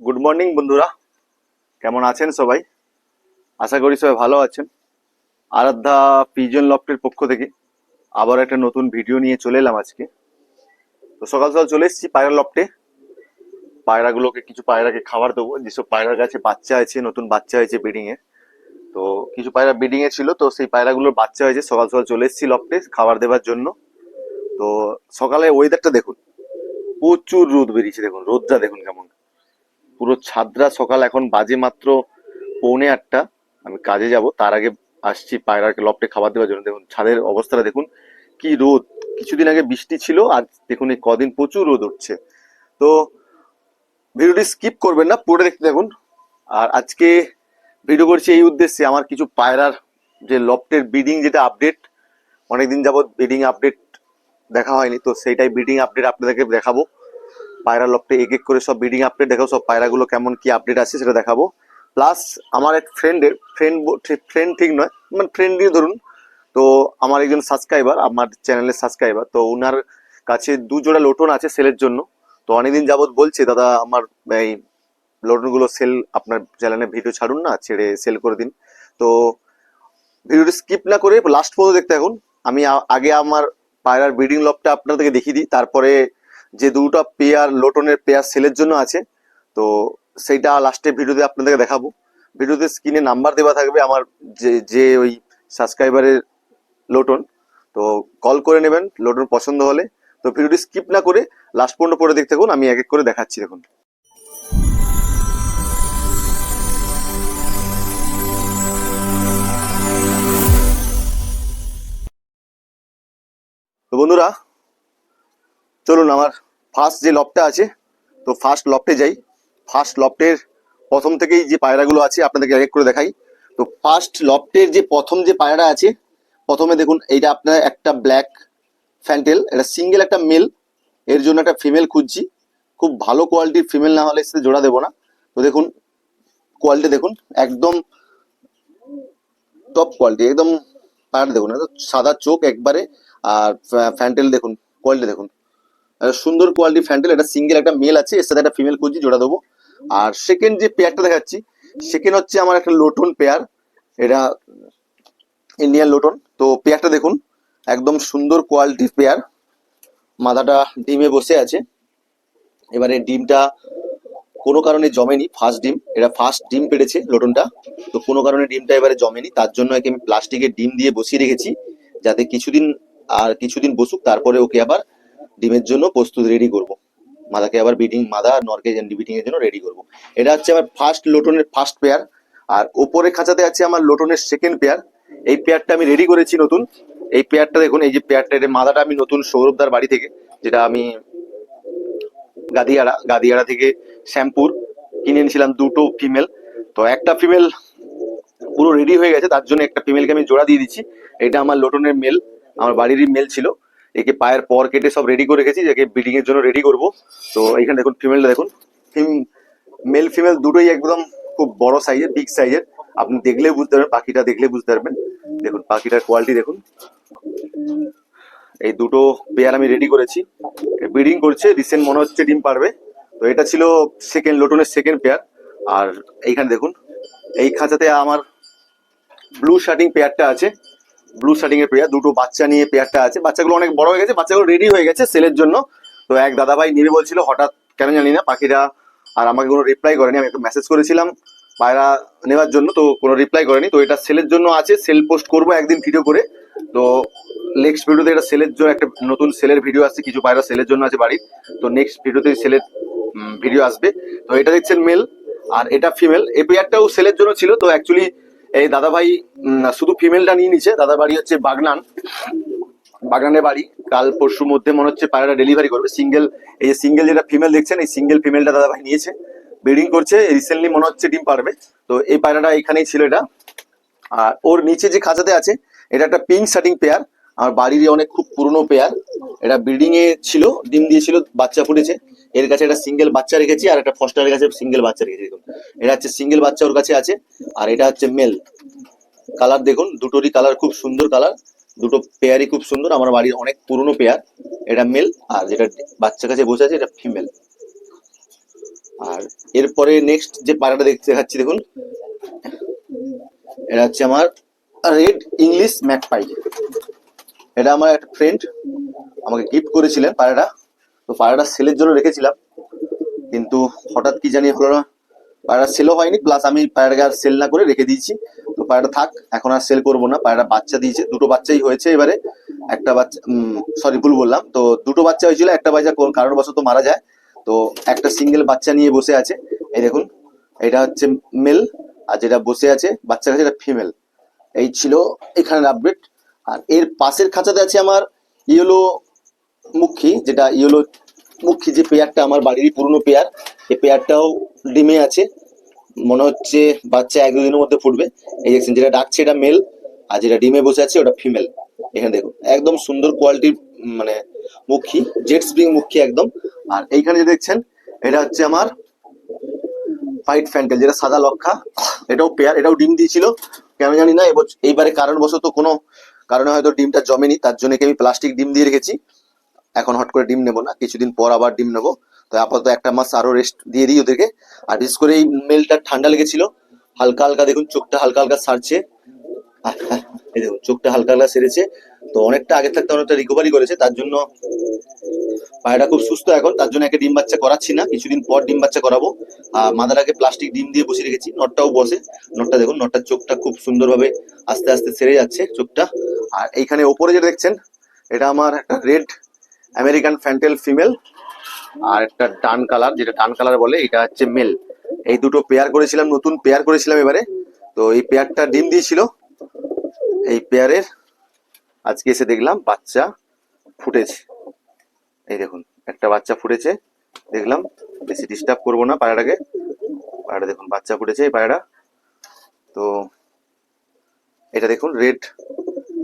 Good morning বন্ধুরা। কেমন আছেন সবাই? আশা করি সবাই ভালো আছেন। আরাধ্যা পিজন লফটের পক্ষ থেকে আবার একটা নতুন ভিডিও নিয়ে চলে এলাম আজকে। তো সকাল সকাল চলে এসেছি পায়রা লফটে পায়রাগুলোকে কিছু পায়রাকে খাবার দেবো। যেসব পায়রার কাছে বাচ্চা আছে, নতুন বাচ্চা হয়েছে ব্রিডিং এ। তো কিছু পায়রা ব্রিডিং এ ছিল, তো সেই পায়রাগুলোর বাচ্চা হয়েছে। সকাল সকাল চলে এসেছি লফটে খাবার দেওয়ার জন্য। তো সকালে ওয়েদারটা দেখুন। প্রচুর রোদ বেরিয়েছে, দেখুন। রোদটা দেখুন কেমন। পুরো ছাদরা সকাল, এখন বাজে মাত্র পৌনে আটটা। আমি কাজে যাব, তার আগে আসছি পায়রাকে লপটে খাবার দেওয়ার জন্য। দেখুন, ছাদের অবস্থাটা দেখুন, কি রোদ। কিছুদিন আগে বৃষ্টি ছিল আর দেখুন এই কদিন প্রচুর রোদ উঠছে। তো ভিডিওটি স্কিপ করবেন না পুরো দেখতে দেখুন আর আজকে ভিডিও করছি এই উদ্দেশ্যে, আমার কিছু পায়রার যে লফটের ব্রিডিং যেটা আপডেট, অনেকদিন যাবত ব্রিডিং আপডেট দেখা হয়নি, তো সেইটাই ব্রিডিং আপডেট আপনাদেরকে দেখাবো। পায়রা লফটে এক এক করে সব বিডিং আপডেট দেখাবো, সব পায়রাগুলো কেমন কি আপডেট আছে সেটা দেখাবো। প্লাস আমার এক ফ্রেন্ডের ফ্রেন্ড ফ্রেন্ড ঠিক নয় মানে ফ্রেন্ডই ধরুন, তো আমার একজন সাবস্ক্রাইবার আমার চ্যানেলের সাবস্ক্রাইবার তো ওনার কাছে দু জোড়া লোটন আছে সেলের জন্য। তো অনেকদিন যাবৎ বলছে, দাদা, আমার, এই লোটনগুলো সেল আপনার চ্যানেলে ভিডিও ছাড়ুন না, ছেড়ে সেল করে দিন। তো ভিডিওটি স্কিপ না করে লাস্ট পর্যন্ত দেখতে এখন আমি আগে আমার পায়রার ব্রিডিং লবটা আপনাদেরকে দেখিয়ে দিই, তারপরে যে দুটো পেয়ার, লোটনের পেয়ার সেলের জন্য আছে। তো সেইটা লাস্টে ভিডিওতে আপনাদেরকে দেখাবো। ভিডিওতে স্ক্রিনে নাম্বার দেওয়া থাকবে আমার যে যে ওই সাবস্ক্রাইবারের লোটন। তো কল করে নেবেন, লোটন পছন্দ হলে। তো ভিডিওটি স্কিপ না করে লাস্ট পর্যন্ত পরে দেখতে থাকুন, আমি এক এক করে দেখাচ্ছি দেখুন। তো বন্ধুরা চলুন আমার ফার্স্ট যে লবটা আছে, তো ফার্স্ট লবটে যাই। ফার্স্ট লবটের প্রথম থেকেই যে পায়রাগুলো আছে, আপনাদেরকে এক করে দেখাই। তো ফার্স্ট লবটের যে প্রথম যে পায়রা আছে, প্রথমে দেখুন, এইটা আপনার একটা ব্ল্যাক ফ্যান্টেল এটা সিঙ্গেল একটা মেল এর জন্য একটা ফিমেল খুঁজছি। খুব ভালো কোয়ালিটির ফিমেল না হলে সাথে জোড়া দেবো না। তো দেখুন কোয়ালিটি দেখুন, একদম টপ কোয়ালিটি একদম পায়রা দেখুন সাদা চোখ একবারে, আর ফ্যান্টেল দেখুন কোয়ালিটি দেখুন। সুন্দর কোয়ালিটি ফ্যান্ডেল এটা সিঙ্গেল একটা মেল আছে, এর সাথে একটা ফিমেল খুঁজছি জোড়া দেবো। আর সেকেন্ড যে পেয়ারটা দেখাচ্ছি সেকেন্ড হচ্ছে আমার একটা লোটন পেয়ার এটা ইন্ডিয়ান লোটন তো পেয়ারটা দেখুন, একদম সুন্দর কোয়ালিটির পেয়ার মাথাটা ডিমে বসে আছে। এবারে ডিমটা কোনো কারণে জমেনি ফার্স্ট ডিম, এটা ফার্স্ট ডিম পেড়েছে লোটনটা তো কোনো কারণে ডিমটা এবারে জমেনি, তার জন্য একে আমি প্লাস্টিকের ডিম দিয়ে বসিয়ে রেখেছি, যাতে কিছুদিন আর কিছুদিন বসুক, তারপরে ওকে আবার ডিমের জন্য প্রস্তুত রেডি করব। মাদাকে আবার বিডিং মাদা আর নরকে বিডিং এর জন্য রেডি করব। এটা হচ্ছে আমার ফার্স্ট লোটনের ফার্স্ট পেয়ার আর ওপরে খাঁচাতে আছে আমার লোটনের সেকেন্ড পেয়ার এই পেয়ারটা আমি রেডি করেছি নতুন। এই পেয়ারটা দেখুন, এই যে পেয়ারটা মাদাটা আমি নতুন সৌরভদার বাড়ি থেকে, যেটা আমি গাদিয়াড়া গাদিয়াড়া থেকে শ্যাম্পুর কিনে এনেছিলাম দুটো ফিমেল তো একটা ফিমেল পুরো রেডি হয়ে গেছে, তার জন্য একটা ফিমেলকে আমি জোড়া দিয়ে দিচ্ছি। এটা আমার লোটনের মেল আমার বাড়িরই মেল ছিল। একে পায়ের পর কেটে সব রেডি করে রেখেছি যাকে ব্রিডিং এর জন্য রেডি করব। তো এখানে দেখুন ফিমেলটা দেখুন মেল ফিমেল দুটোই একদম খুব বড় সাইজের বিগ সাইজের আপনি দেখলে বুঝতে পারবেন, পাখিটা দেখলে বুঝতে পারবেন। দেখুন, পাখিটার কোয়ালিটি দেখুন। এই দুটো পেয়ার আমি রেডি করেছি। ব্রিডিং করছে রিসেন্ট মনে হচ্ছে ডিম পারবে। তো এটা ছিল সেকেন্ড লোটনের সেকেন্ড পেয়ার আর এইখানে দেখুন, এই খাঁচাতে আমার ব্লু শার্টিং পেয়ারটা আছে। ব্লু শার্টিং এর পেয়ার দুটো বাচ্চা নিয়ে পেয়ারটা আছে। বাচ্চাগুলো অনেক বড় হয়ে গেছে, বাচ্চাগুলো রেডি হয়ে গেছে সেলের জন্য। তো এক দাদাভাই নিবে বলছিল, হঠাৎ কেন জানি না, পাখিরা আর আমাকে কোনো রিপ্লাই করেনি, আমি একটু মেসেজ করেছিলাম পায়রা নেওয়ার জন্য, তো কোনো রিপ্লাই করেনি। তো এটা সেলের জন্য আছে সেল পোস্ট করব একদিন ভিডিও করে। তো নেক্সট ভিডিওতে এটা সেলের জন্য একটা নতুন সেলের ভিডিও আসছে, কিছু পায়রা সেলের জন্য আছে বাড়ির। তো নেক্সট ভিডিওতে সেলের ভিডিও আসবে। তো এটা দেখছেন মেল আর এটা ফিমেল এই পেয়ারটাও সেলের জন্য ছিল, তো অ্যাকচুয়ালি এই দাদা ভাই উম, শুধু ফিমেলটা নিয়ে নিচ্ছে দাদা বাড়ি হচ্ছে বাগনান। বাগানের বাড়ি। কাল পরশুর মধ্যে মনে হচ্ছে পায়রাটা ডেলিভারি করবে। সিঙ্গেল এই যে সিঙ্গেল যেটা ফিমেল দেখছেন এই সিঙ্গেল ফিমেলটা দাদা ভাই নিয়েছে। ব্রিডিং করছে রিসেন্টলি মনে হচ্ছে ডিম পারবে। তো এই পায়রাটা এখানেই ছিল এটা। আর ওর নিচে যে খাঁচাতে আছে এটা একটা পিঙ্ক শার্টিং পেয়ার আমার বাড়িরই অনেক খুব পুরনো পেয়ার এটা ব্রিডিং এ ছিল ডিম দিয়েছিল বাচ্চা ফুটেছে এর কাছে একটা সিঙ্গেল বাচ্চা রেখেছি আর একটা ফস্টারের কাছে সিঙ্গেল বাচ্চা রেখেছি। দেখুন এটা হচ্ছে সিঙ্গেল বাচ্চা ওর কাছে আছে আর এটা হচ্ছে মেল কালার দেখুন, দুটোরই কালার খুব সুন্দর কালার দুটো পেয়ারই খুব সুন্দর। আমার বাড়ির অনেক পুরনো পেয়ার এটা মেল আর যেটা বাচ্চা কাছে বসে আছে, এটা ফিমেল আর এরপরে নেক্সট যে পায়রাটা দেখতে দেখাচ্ছি, দেখুন। এটা হচ্ছে আমার রেড ইংলিশ ম্যাকপাই এটা আমার একটা ফ্রেন্ড আমাকে গিফট করেছিলেন পায়রাটা তো পায়রাটা সেলের জন্য রেখেছিলাম। কিন্তু হঠাৎ কি জানি হলো না পায়রাটা সেলও হয়নি প্লাস আমি পায়রাটাকে আর সেল না করে রেখে দিয়েছি। তো পায়রাটা থাক, এখন আর সেল করব না। পায়রাটা বাচ্চা দিয়েছে, দুটো বাচ্চাই হয়েছে এবারে। একটা বাচ্চা সরি ভুল বললাম। তো দুটো বাচ্চা হয়েছিল, একটা বাচ্চা কোন কারণবশত মারা যায়। তো একটা সিঙ্গেল বাচ্চা নিয়ে বসে আছে। এই দেখুন, এটা হচ্ছে মেল আর যেটা বসে আছে বাচ্চা কাছে এটা ফিমেল এই ছিল এখানের আপডেট আর এর পাশের খাঁচাতে আছে আমার ইয়েলো মুখী, যেটা ইয়েলো মুখী যে পেয়ারটা আমার বাড়িরই পুরনো পেয়ার, এই পেয়ারটাও ডিমে আছে। মনে হচ্ছে বাচ্চা এক দুদিনের মধ্যে ফুটবে। এই দেখছেন, যেটা ডাকছে এটা মেল আর যেটা ডিমে বসে আছে ওটা ফিমেল এখানে দেখুন, একদম সুন্দর কোয়ালিটির মানে মুখী জেট স্প্রিং মুখী একদম। আর এইখানে যে দেখছেন, এটা হচ্ছে আমার হোয়াইট ফ্যান্টেল যেটা সাদা লক্ষা। এটাও পেয়ার, এটাও ডিম দিয়েছিল। কেন জানি না এইবারে কারণবশত কোনো কারণে হয়তো ডিমটা জমেনি, তার জন্য আমি প্লাস্টিক ডিম দিয়ে রেখেছি। এখন হট করে ডিম নেব না, কিছুদিন পর আবার ডিম নেব। তো আপাতত একটা মাস আরও রেস্ট দিয়ে দিই ওদেরকে। আর বিশেষ করে এই মেলটা ঠান্ডা লেগেছিল, হালকা হালকা দেখুন চোখটা হালকা হালকা সারছে। দেখুন, চোখটা হালকা হালকা সেরেছে। তো অনেকটা আগে থাকতে অনেকটা রিকভারি করেছে, তার জন্য পায়রাটা খুব সুস্থ এখন, তার জন্য একে ডিম বাচ্চা করাচ্ছি না, কিছুদিন পর ডিম বাচ্চা করাবো। আর মাদারাকে প্লাস্টিক ডিম দিয়ে বসে রেখেছি, নটটাও বসে। নটটা দেখুন, নটটার চোখটা খুব সুন্দরভাবে আস্তে আস্তে সেরে যাচ্ছে চোখটা। আর এইখানে ওপরে যেটা দেখছেন, এটা আমার একটা রেড আমেরিকান ফ্যান্টেল ফিমেল আর একটা ডান কালার যেটা ডান কালার বলে, এটা হচ্ছে মেল এই দুটো পেয়ার করেছিলাম, নতুন পেয়ার করেছিলাম এবারে। তো এই পেয়ারটা ডিম দিয়েছিল। এই পেয়ারের আজকে এসে দেখলাম বাচ্চা ফুটেছে। এই দেখুন, একটা বাচ্চা ফুটেছে। দেখলাম, বেশি ডিস্টার্ব করব না পায়রাটাকে। পায়রাটা দেখুন, বাচ্চা ফুটেছে এই পায়রা তো এটা দেখুন রেড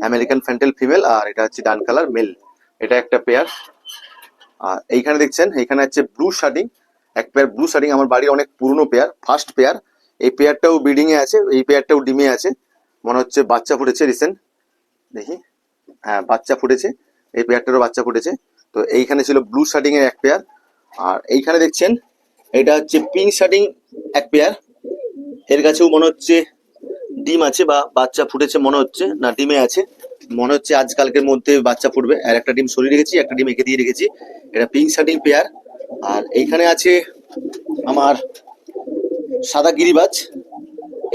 আমেরিকান ফ্যান্টেল ফিমেল আর এটা হচ্ছে ডান কালার মেল এটা একটা পেয়ার আর এইখানে দেখছেন, এইখানে হচ্ছে ব্লু শার্টিং এক পেয়ার ব্লু শার্টিং আমার বাড়ির অনেক পুরনো পেয়ার ফার্স্ট পেয়ার এই পেয়ারটাও ব্রিডিং এ আছে, এই পেয়ারটাও ডিমে আছে। মনে হচ্ছে বাচ্চা ফুটেছে রিসেন্ট দেখি। হ্যাঁ বাচ্চা ফুটেছে। এই পেয়ারটারও বাচ্চা ফুটেছে। তো এইখানে ছিল ব্লু শার্টিং এর এক পেয়ার আর এইখানে দেখছেন, এটা হচ্ছে পিঙ্ক শার্টিং এক পেয়ার এর কাছেও মনে হচ্ছে ডিম আছে বা বাচ্চা ফুটেছে মনে হচ্ছে। না, ডিমে আছে। মনে হচ্ছে আজকালকের মধ্যে বাচ্চা ফুটবে আর একটা ডিম সরিয়ে রেখেছি, একটা ডিম এঁকে দিয়ে রেখেছি। এটা পিঙ্ক শার্টিং পেয়ার। আর এইখানে আছে আমার সাদা গিরিবাজ।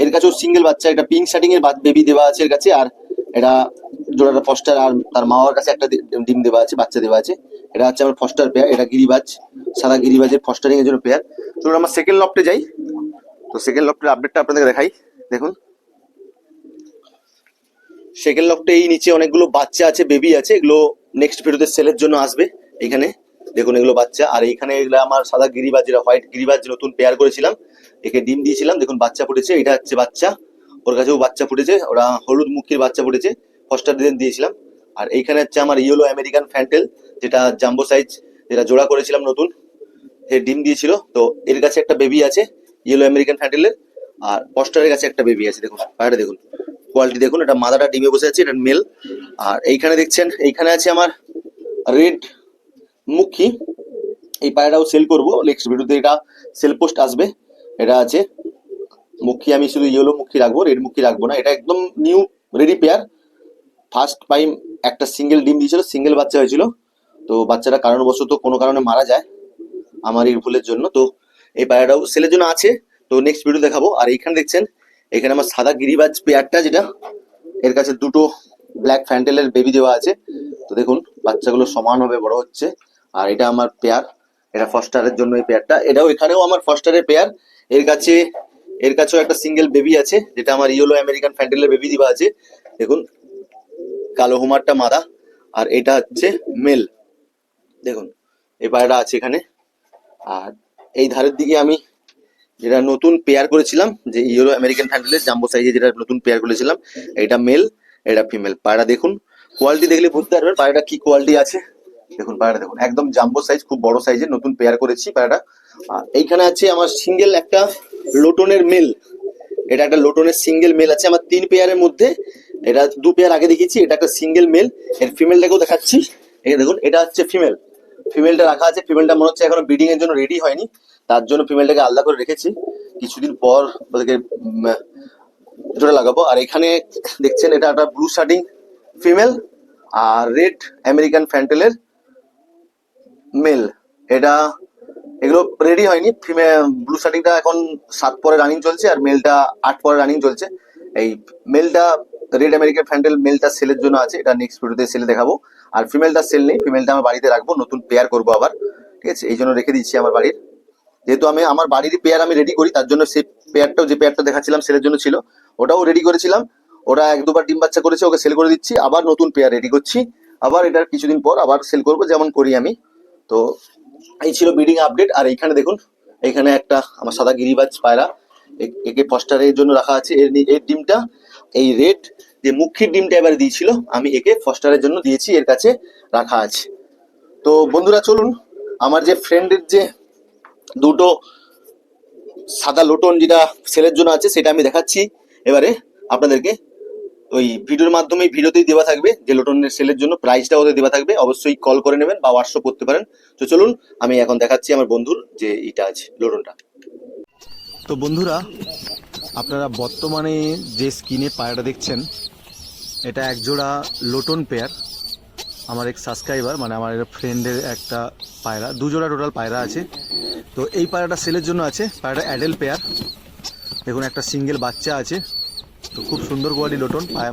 এর কাছেও সিঙ্গেল বাচ্চা। এটা পিঙ্ক শার্টিং এর বেবি দেওয়া আছে এর কাছে। আর এটা জোড়াটা ফস্টার আর তার মা বাবার কাছে একটা ডিম দেওয়া আছে, বাচ্চা দেওয়া আছে। এটা হচ্ছে আমার ফস্টার পেয়ার এটা গিরিবাজ। সাদা গিরিবাজের ফস্টারিং এর জন্য পেয়ার চলুন আমার সেকেন্ড লফটে যাই। তো সেকেন্ড লফটের আপডেটটা আপনাদের দেখাই। দেখুন। সেকেন্ড লফটে এই নিচে অনেকগুলো বাচ্চা আছে বেবি আছে, এগুলো নেক্সট ভিডিওতে সেলের জন্য আসবে। এখানে দেখুন এগুলো বাচ্চা, আর এইখানে এগুলো আমার সাদা গিরিবাজ যেটা হোয়াইট গিরিবাজ নতুন পেয়ার করেছিলাম। একে ডিম দিয়েছিলাম, দেখুন বাচ্চা ফুটেছে, এটা হচ্ছে বাচ্চা। ওর কাছেও বাচ্চা ফুটেছে, ওরা হলুদ মুখের বাচ্চা ফুটেছে ফস্টার দিন দিয়েছিলাম। আর এইখানে হচ্ছে আমার ইয়েলো আমেরিকান ফ্যান্টেল যেটা জাম্বো সাইজ যেটা জোড়া করেছিলাম নতুন। সে ডিম দিয়েছিল, তো এর কাছে একটা বেবি আছে ইয়েলো আমেরিকান ফ্যান্টেলের আর পস্টারের কাছে একটা বেবি আছে, দেখুন পায়রাটা দেখুন। কোয়ালিটি দেখুন, এটা মাদাটা ডিমে বসে আছে এটা মেল আর এইখানে দেখছেন, এইখানে আছে আমার রেড মুখী। এই পায়রাটাও সেল করব নেক্সট ভিডিওতে এটা সেল পোস্ট আসবে। এটা আছে মুখী, আমি শুধু ইয়েলো মুখী রাখব রেড মুখী রাখব না। এটা একদম new ready pair first time একটা সিঙ্গেল ডিম দিয়েছিল সিঙ্গেল বাচ্চা হয়েছিল। তো বাচ্চাটা কারণবশত কোনো কারণে মারা যায় আমার এই ভুলের জন্য। তো এই পায়রাটাও সেলের জন্য আছে। তো নেক্সট ভিডিও দেখাবো। আর এইখানে দেখছেন এখানে আমার সাদা গিরিবাজ পেয়ারটা যেটা, এর কাছে দুটো ব্ল্যাক ফ্যান্টেলের বেবি দেওয়া আছে। তো দেখুন, বাচ্চাগুলো সমানভাবে বড় হচ্ছে। আর এটা আমার পেয়ার, এটা ফস্টারের জন্য এই পেয়ারটা। এটাও এখানেও আমার ফস্টারের পেয়ার। এর কাছে, এর কাছেও একটা সিঙ্গেল বেবি আছে, যেটা আমার ইয়েলো আমেরিকান ফ্যান্টেলের বেবি দেওয়া আছে। দেখুন, কালো হুমারটা মাদা, আর এটা হচ্ছে মেল দেখুন, এই পায়রাটা আছে এখানে। আর এই ধারের দিকে আমি যেটা নতুন পেয়ার করেছিলাম, যে ইয়েলো আমেরিকান ফ্যান্ডেলের জাম্বো সাইজে যেটা নতুন পেয়ার করেছিলাম, এটা মেল এটা ফিমেল পায়রা দেখুন কোয়ালিটি দেখলে বুঝতে পারবেন পায়রাটা কি কোয়ালিটি আছে। দেখুন পায়রাটা দেখুন, একদম জাম্বো সাইজ খুব বড় সাইজের নতুন পেয়ার করেছি পায়রাটা আর এইখানে আছে আমার সিঙ্গেল একটা লোটনের মেল এটা একটা লোটনের সিঙ্গেল মেল আছে, আমার তিন পেয়ারের মধ্যে। এটা দু পেয়ার আগে দেখিয়েছি, এটা একটা সিঙ্গেল মেল এর ফিমেলটাকেও দেখাচ্ছি। এই দেখুন, এটা হচ্ছে ফিমেল ফিমেলটা রাখা আছে ফিমেলটা মনে হচ্ছে এখনও ব্রিডিং এর জন্য রেডি হয়নি। তার জন্য ফিমেলটাকে আলাদা করে রেখেছি। কিছুদিন পর ওদেরকে জোড়া লাগাবো। আর এখানে দেখছেন, এটা একটা ব্লু শার্টিং ফিমেল আর রেড আমেরিকান ফ্যান্টেলের মেল এটা, এগুলো রেডি হয়নি। ফিমেল ব্লু শার্টিংটা এখন সাত পরে রানিং চলছে আর মেলটা আট পরে রানিং চলছে। এই মেলটা রেড আমেরিকান ফ্যান্টেল মেলটা সেলের জন্য আছে। এটা নেক্সট ভিডিওতে সেলে দেখাবো। আর ফিমেলটা সেল নেই। ফিমেলটা আমার বাড়িতে রাখব। নতুন পেয়ার করব আবার। ঠিক আছে? এই জন্য রেখে দিচ্ছি আমার বাড়ির। যেহেতু আমি আমার বাড়িরই পেয়ার আমি রেডি করি, তার জন্য সেই পেয়ারটাও যে পেয়ারটা দেখাচ্ছিলাম সেলের জন্য ছিল, ওটাও রেডি করেছিলাম। ওরা এক দুবার ডিম বাচ্চা করেছে, ওকে সেল করে দিচ্ছি, আবার নতুন পেয়ার রেডি করছি। আবার এটার কিছুদিন পর আবার সেল করব, যেমন করি আমি। তো এই ছিল ব্রিডিং আপডেট আর এইখানে দেখুন, এইখানে একটা আমার সাদা গিরিবাজ পায়রা একে ফস্টারের জন্য রাখা আছে। এর এর ডিমটা, এই রেড যে মুখির ডিমটা এবার দিয়েছিল, আমি একে ফস্টারের জন্য দিয়েছি, এর কাছে রাখা আছে। তো বন্ধুরা চলুন, আমার যে ফ্রেন্ডের যে দুটো সাদা লোটন যেটা সেলের জন্য আছে, সেটা আমি দেখাচ্ছি। এবারে আপনাদেরকে ওই ভিডিওর মাধ্যমে ভিডিওতেই দেওয়া থাকবে যে লোটনের সেলের জন্য প্রাইসটা ওদের দেওয়া থাকবে। অবশ্যই কল করে নেবেন বা হোয়াটসঅ্যাপ করতে পারেন। তো চলুন, আমি এখন দেখাচ্ছি আমার বন্ধুর যে এটা আছে, লোটনটা। তো বন্ধুরা, আপনারা বর্তমানে যে স্কিনে পায়রাটা দেখছেন, এটা একজোড়া লোটন পেয়ার আমার এক সাবস্ক্রাইবার মানে আমার ফ্রেন্ডের একটা পায়রা, দুজোড়া টোটাল পায়রা আছে। তো এই পায়রাটা সেলের জন্য আছে, পায়রাটা অ্যাডেল পেয়ার দেখুন, একটা সিঙ্গেল বাচ্চা আছে। তো খুব সুন্দর কোয়ালিটি লোটন, পায়ে,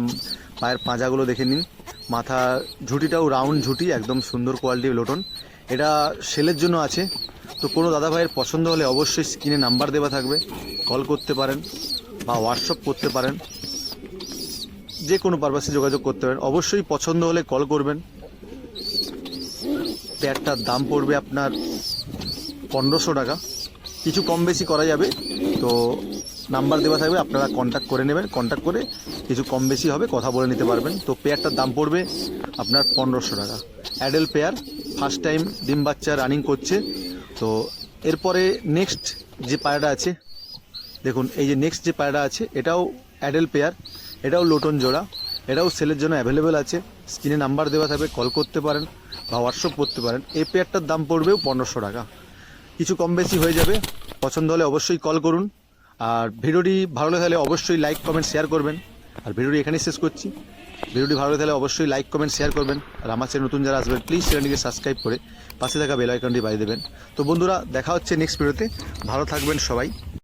পায়ের পাঁজাগুলো দেখে নিন। মাথা ঝুঁটিটাও রাউন্ড ঝুঁটি, একদম সুন্দর কোয়ালিটির লোটন। এটা সেলের জন্য আছে। তো কোনো দাদা ভাইয়ের পছন্দ হলে অবশ্যই স্ক্রিনে নাম্বার দেওয়া থাকবে। কল করতে পারেন বা হোয়াটসঅ্যাপ করতে পারেন। যে কোনো পারপাসে যোগাযোগ করতে পারেন। অবশ্যই পছন্দ হলে কল করবেন। পেয়ারটার দাম পড়বে আপনার পনেরোশো টাকা। কিছু কম বেশি করা যাবে। তো নাম্বার দেওয়া থাকবে, আপনারা কন্ট্যাক্ট করে নেবেন। কন্ট্যাক্ট করে কিছু কম বেশি হবে, কথা বলে নিতে পারবেন। তো পেয়ারটার দাম পড়বে আপনার পনেরোশো টাকা। অ্যাডেল পেয়ার ফার্স্ট টাইম ডিম বাচ্চা রানিং করছে। তো এরপরে নেক্সট যে পায়রাটা আছে, দেখুন, এই যে নেক্সট যে পায়রাটা আছে, এটাও অ্যাডেল পেয়ার, এটাও লোটন জোড়া। এটাও সেলের জন্য অ্যাভেলেবেল আছে। স্ক্রিনে নাম্বার দেওয়া থাকবে কল করতে পারেন বা হোয়াটসঅ্যাপ করতে পারেন। এই পেয়ারটার দাম পড়বেও পনেরোশো টাকা। কিছু কম বেশি হয়ে যাবে। পছন্দ হলে অবশ্যই কল করুন। আর ভিডিওটি ভালো লাগলে অবশ্যই লাইক কমেন্ট শেয়ার করবেন। আর ভিডিওটি এখানেই শেষ করছি। ভিডিওটি ভালো লাগলে অবশ্যই লাইক কমেন্ট শেয়ার করবেন। আর আমার চ্যানেল নতুন যারা আসবেন প্লিজ চ্যানেলটিকে সাবস্ক্রাইব করে পাশে থাকা বেল আইকনটি বাজিয়ে দেবেন। তো বন্ধুরা, দেখা হচ্ছে নেক্সট ভিডিওতে ভালো থাকবেন সবাই।